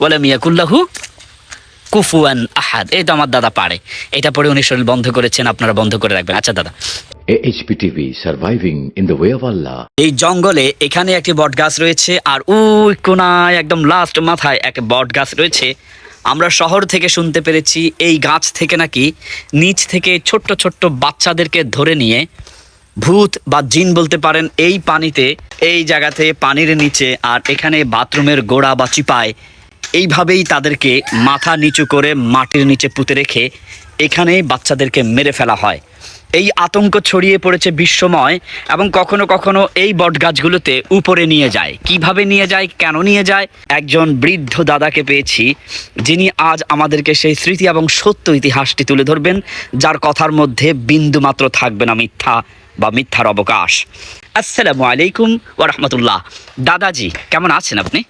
ওয়ালাম ইয়াকুল্লাহু কুফুয়ান আহাদ। এই তো আমার দাদা পারে। এটা পরে উনি শরীর বন্ধ করেছেন আপনারা বন্ধ করে রাখবেন। আচ্ছা দাদা. এই জঙ্গলে এখানে একটি বট গাছ রয়েছে আর ওই কোনায় একদম লাস্ট মাথায় একটা বট গাছ রয়েছে। আমরা শহর থেকে শুনতে পেরেছি এই গাছ থেকে নাকি নিচ থেকে ছোট্ট ছোট্ট বাচ্চাদেরকে ধরে নিয়ে ভূত বা জিন বলতে পারেন এই পানিতে এই জায়গাতে পানির নিচে আর এখানে বাথরুমের গোড়া বা চিপায় এইভাবেই তাদেরকে মাথা নিচু করে মাটির নিচে পুঁতে রেখে এখানেই বাচ্চাদেরকে মেরে ফেলা হয়। এই আতঙ্ক ছড়িয়ে পড়েছে বিশ্বময় এবং কখনো কখনো এই বটগাছগুলোতে উপরে নিয়ে যায়। কীভাবে নিয়ে যায়, কেন নিয়ে যায়? একজন বৃদ্ধ দাদাকে পেয়েছি, যিনি আজ আমাদেরকে সেই স্মৃতি এবং সত্য ইতিহাসটি তুলে ধরবেন, যার কথার মধ্যে বিন্দু মাত্র থাকবে না মিথ্যা বা মিথ্যার অবকাশ। আসসালামু আলাইকুম ওয়া রাহমাতুল্লাহ। দাদাজি, কেমন আছেন আপনি?